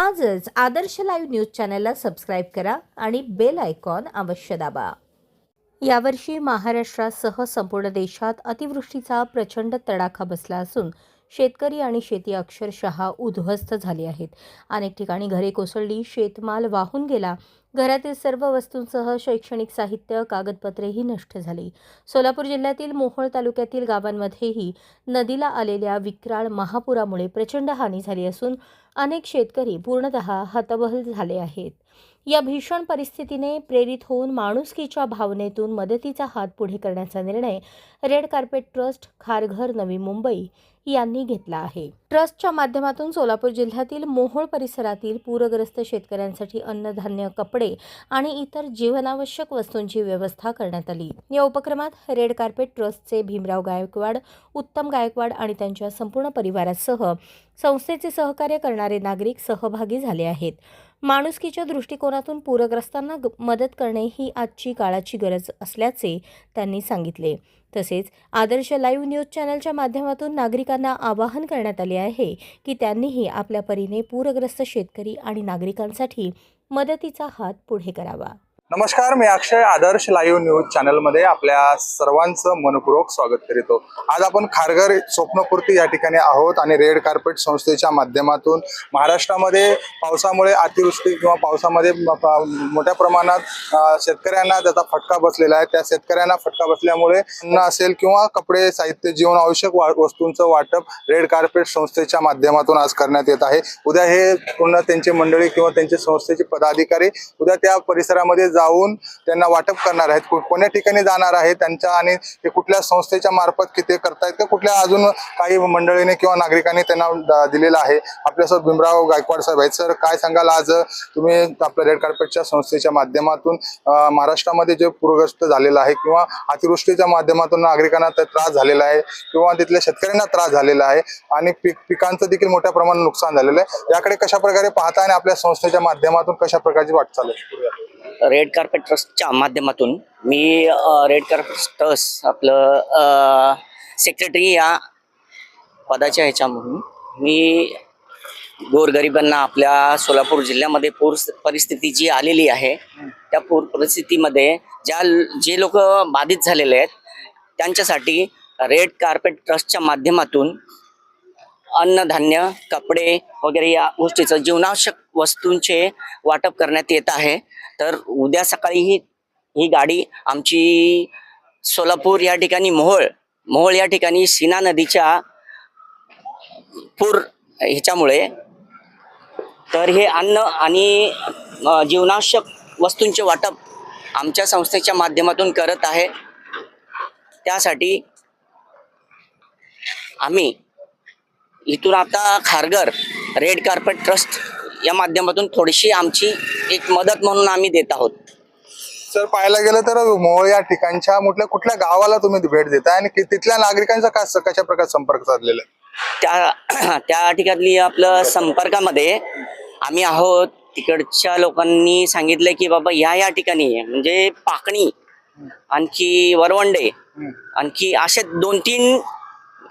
आजच Aadarsh live news चॅनलला subscribe करा आणि बेल आयकॉन अवश्य दाबा. यावर्षी महाराष्ट्रासह संपूर्ण देशात अतिवृष्टीचा प्रचंड तडाखा बसला असून शेतकरी आणि शेती अक्षरशः उद्ध्वस्त झाली आहेत. अनेक ठिकाणी घरे कोसळली शेतमाल वाहून गेला. घरातील सर्व वस्तूंसह शैक्षणिक साहित्य कागदपत्रेही नष्ट झाली. सोलापूर जिल्ह्यातील मोहोळ तालुक्यातील गावांमध्येही नदीला आलेल्या विक्राळ महापुरामुळे प्रचंड हानी झाली असून अनेक शेतकरी पूर्णतः हतबल झाले आहेत. या भीषण परिस्थितीने प्रेरित होऊन माणुसकीच्या भावनेतून मदतीचा हात पुढे करण्याचा निर्णय red carpet trust Kharghar Navi Mumbai यांनी घेतला आहे. ट्रस्टच्या माध्यमातून सोलापूर जिल्ह्यातील मोहोळ परिसरातील पूरग्रस्त शेतकऱ्यांसाठी अन्नधान्य कपडे आणि इतर जीवनावश्यक वस्तूंची व्यवस्था करण्यात आली. या उपक्रमात रेड कार्पेट ट्रस्टचे भीमराव गायकवाड उत्तम गायकवाड आणि त्यांच्या संपूर्ण परिवारासह संस्थेचे सहकार्य करणारे नागरिक सहभागी झाले आहेत. माणुसकीच्या दृष्टिकोनातून पूरग्रस्तांना ग- मदत करणे ही आजची काळाची गरज असल्याचे त्यांनी सांगितले. तसेच आदर्श लाईव्ह न्यूज चॅनलच्या माध्यमातून नागरिकांना आवाहन करण्यात आले आहे की त्यांनीही आपल्या परीने पूरग्रस्त शेतकरी आणि नागरिकांसाठी मदतीचा हात पुढे करावा. नमस्कार मी अक्षय आदर्श लाईव्ह न्यूज चॅनलमध्ये आपल्या सर्वांचं मनपूर्वक स्वागत करीतो. आज आपण खारघर स्वप्नपूर्ती या ठिकाणी आहोत आणि रेड कार्पेट संस्थेच्या माध्यमातून महाराष्ट्रामध्ये पावसामुळे अतिवृष्टी किंवा पावसामध्ये मोठ्या प्रमाणात शेतकऱ्यांना त्याचा फटका बसलेला आहे. त्या शेतकऱ्यांना फटका बसल्यामुळे अन्न असेल किंवा कपडे साहित्य जीवन आवश्यक वा- वस्तूंचं वाटप रेड कार्पेट संस्थेच्या माध्यमातून आज करण्यात येत आहे. उद्या हे पूर्ण त्यांची मंडळी किंवा त्यांचे संस्थेचे पदाधिकारी उद्या त्या परिसरामध्ये जाऊन त्यांना वाटप करणार आहेत. कोण्या ठिकाणी जाणार आहे त्यांच्या आणि ते कुठल्या संस्थेच्या मार्फत किती करतायत का कुठल्या अजून काही मंडळीने किंवा नागरिकांनी त्यांना दिलेला दिलेलं आहे? आपल्यासोबत भीमराव गायकवाड साहेब आहेत. सर काय सांगाल आज? तुम्ही आपल्या रेड कार्पेटच्या संस्थेच्या माध्यमातून महाराष्ट्रामध्ये जे पूरग्रस्त झालेलं आहे किंवा अतिवृष्टीच्या माध्यमातून नागरिकांना त्रास झालेला आहे किंवा तिथल्या शेतकऱ्यांना त्रास झालेला आहे आणि पीक पिकांचं देखील मोठ्या प्रमाणात नुकसान झालेलं आहे. याकडे कशा प्रकारे पाहता आणि आपल्या संस्थेच्या माध्यमातून कशा प्रकारची वाटचाल आहे? रेड कार्पेट ट्रस्टच्या माध्यमातून मी रेड कार्पेट ट्रस्ट आपलं सेक्रेटरी या पदाच्या ह्याच्यामधून मी गोरगरिबांना आपल्या सोलापूर जिल्ह्यामध्ये पूर परिस्थिती जी आलेली आहे त्या पूर परिस्थितीमध्ये ज्या जे लोक बाधित झालेले आहेत त्यांच्यासाठी रेड कार्पेट ट्रस्टच्या माध्यमातून अन्नधान्य कपडे वगैरे या गोष्टीचं जीवनावश्यक वस्तूंचे वाटप करण्यात येत आहे. तर उद्या सकाळी ही ही गाडी आमची सोलापूर या ठिकाणी मोहोळ मोहोळ या ठिकाणी सीना नदीच्या पूर ह्याच्यामुळे. तर हे अन्न आणि जीवनावश्यक वस्तूंचे वाटप आमच्या संस्थेच्या माध्यमातून करत आहे. त्यासाठी आम्ही इथून आता खारघर रेड कार्पेट ट्रस्ट या माध्यमातून थोडीशी आमची एक मदत म्हणून आम्ही देत आहोत. सर पाहायला गेलं तर मोहोळ या ठिकाणच्या कुठल्या कुठल्या गावाला तुम्ही भेट देताय आणि कि- तिथल्या नागरिकांचा का कशा प्रकारे संपर्क साधलेला आहे? त्या त्या ठिकाणी आपलं संपर्कामध्ये आम्ही आहोत. तिकडच्या लोकांनी सांगितलं की बाबा ह्या या ठिकाणी म्हणजे पाकणी आणखी वरवंडे आणखी असे दोन तीन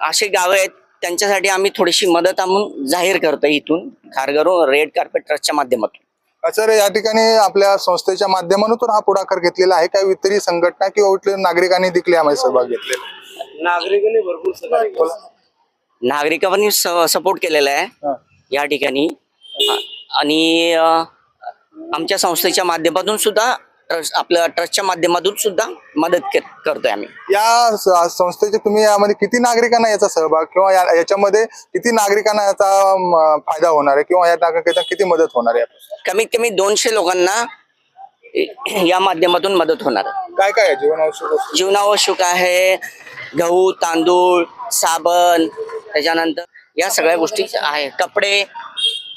असे गाव आहेत त्यांच्यासाठी आम्ही थोडीशी मदत आम्ही जाहीर करतो इथून खारघरून रेड कार्पेट ट्रस्टच्या माध्यमातून. सर या ठिकाणी आपल्या संस्थेच्या माध्यमातून हा पुढाकार घेतलेला आहे काही इतरही संघटना किंवा इथल्या नागरिकांनी देखील यामध्ये सहभाग घेतलेला नागरिकांनी भरपूर. नागरिकांनी सपोर्ट केलेला आहे. या ठिकाणी. आणि आमच्या संस्थेच्या माध्यमातून सुद्धा ट्रस्ट आपल्या ट्रस्टच्या माध्यमातून सुद्धा मदत करतोय आम्ही. या संस्थेचे तुम्ही यामध्ये किती नागरिकांना याचा सहभाग किंवा या- याच्यामध्ये किती नागरिकांना याचा फायदा होणार आहे किंवा या नागरिकांना किती मदत होणार आहे? कमीत कमी दोनशे लोकांना या माध्यमातून मदत होणार आहे. काय काय जीवनावश्यक? जीवनावश्यक आहे गहू तांदूळ साबण त्याच्यानंतर या सगळ्या गोष्टी आहे कपडे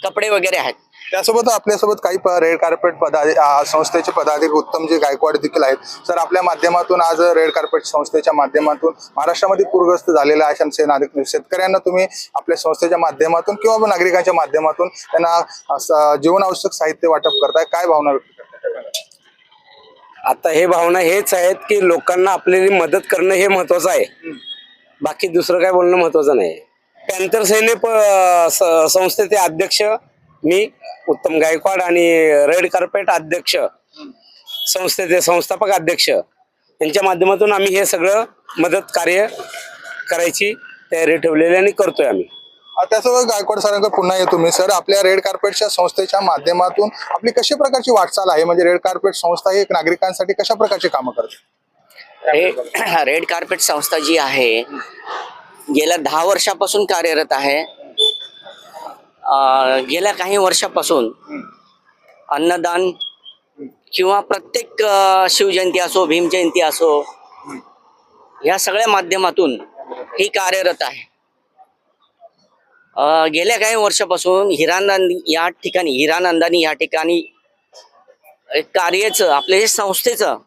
कपडे वगैरे आहेत. त्यासोबत आपल्यासोबत काही रेड कार्पेट पदाधि आ, संस्थेचे पदाधिकारी उत्तमजी गायकवाड देखील आहेत. सर आपल्या माध्यमातून आज रेड कार्पेट संस्थेच्या माध्यमातून महाराष्ट्रामध्ये पूरग्रस्त झालेल्या अशा नागरिक शेतकऱ्यांना तुम्ही आपल्या संस्थेच्या माध्यमातून किंवा नागरिकांच्या माध्यमातून त्यांना जीवनावश्यक साहित्य वाटप करताय. काय भावना व्यक्त करताय? आता हे भावना हेच आहेत की लोकांना आपल्याला मदत करणं हे महत्वाचं आहे. बाकी दुसरं काय बोलणं महत्वाचं नाही. पॅन्थर सैन्य संस्थेचे अध्यक्ष मी उत्तम गायकवाड आणि रेड कार्पेट अध्यक्ष संस्थेचे संस्थापक अध्यक्ष. यांच्या माध्यमातून आम्ही हे सगळं मदत कार्य करायची तयारी ठेवलेली आणि करतोय आम्ही. त्यासोबत गायकवाड सरांकडे पुन्हा येतो मी. सर आपल्या रेड कार्पेटच्या संस्थेच्या माध्यमातून आपली कशी प्रकारची वाटचाल आहे? म्हणजे रेड कार्पेट संस्था ही एक नागरिकांसाठी कशा प्रकारची कामं करते? रे रेड कार्पेट संस्था जी आहे गेल्या दहा वर्षापासून कार्यरत आहे. गेल्या काही वर्षापासून अन्नदान किंवा प्रत्येक शिवजयंती असो भीमजयंती असो या सगळ्या माध्यमातून ही कार्यरत आहे. गेल्या काही वर्षापासून हिरानंद या ठिकाणी हिरानंदानी या ठिकाणी एक कार्याचं आपल्या हे संस्थेचं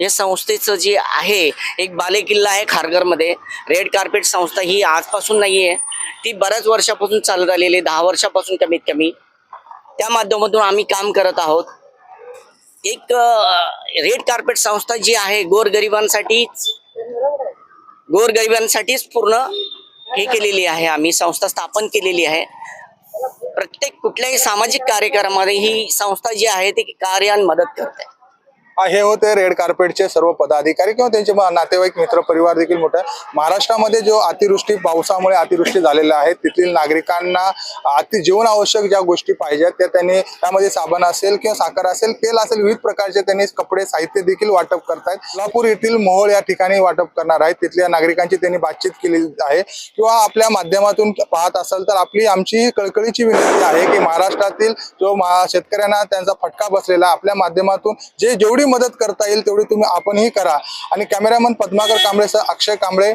हे संस्थेचं जे आहे एक बालेकिल्ला आहे खारघरमध्ये. रेड कार्पेट संस्था ही आजपासून नाही आहे ती बऱ्याच वर्षापासून चालत आलेली आहे, दहा वर्षापासून कमीत कमी. त्या माध्यमातून आम्ही काम करत आहोत. एक रेड कार्पेट संस्था जी आहे गोरगरिबांसाठीच गोरगरिबांसाठीच पूर्ण हे केलेली आहे आम्ही संस्था स्थापन केलेली आहे. प्रत्येक कुठल्याही सामाजिक कार्यक्रमामध्ये ही संस्था जी आहे ती कार्यान मदत करते. हे होते रेड कार्पेटचे सर्व पदाधिकारी किंवा त्यांचे नातेवाईक मित्र परिवार देखील मोठा. महाराष्ट्रामध्ये जो अतिवृष्टी पावसामुळे अतिवृष्टी झालेल्या आहेत तेथील नागरिकांना अति जीवनावश्यक ज्या गोष्टी पाहिजेत त्या त्यांनी त्यामध्ये साबण असेल किंवा साखर असेल तेल असेल विविध प्रकारचे त्यांनी कपडे साहित्य देखील वाटप करतायत. सोलापूर येथील मोहोळ या ठिकाणी वाटप करणार आहेत. तिथल्या नागरिकांची त्यांनी बातचीत केली आहे. किंवा आपल्या माध्यमातून पाहत असाल तर आपली आमची कळकळीची विनंती आहे की महाराष्ट्रातील जो शेतकऱ्यांना त्यांचा फटका बसलेला आपल्या माध्यमातून जे जेवढी मदत करता येईल तेवढी तुम्ही आपणही करा. आणि कॅमेरामन पद्माकर कांबळेसह अक्षय कांबळे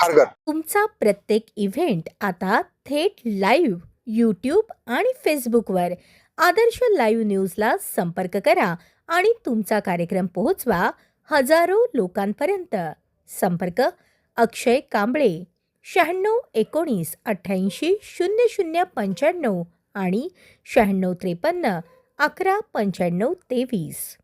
खारघर तुमचा प्रत्येक इव्हेंट आता थेट लाईव्ह यूट्यूब आणि फेसबुकवर आदर्श लाईव्ह न्यूजला संपर्क करा आणि तुमचा कार्यक्रम पोहोचवा हजारो लोकांपर्यंत. संपर्क अक्षय कांबळे शहाण्णव एकोणीस अठ्ठ्याऐंशी शून्य शून्य पंच्याण्णव आणि शहाण्णव त्रेपन्न अकरा पंच्याण्णव तेवीस.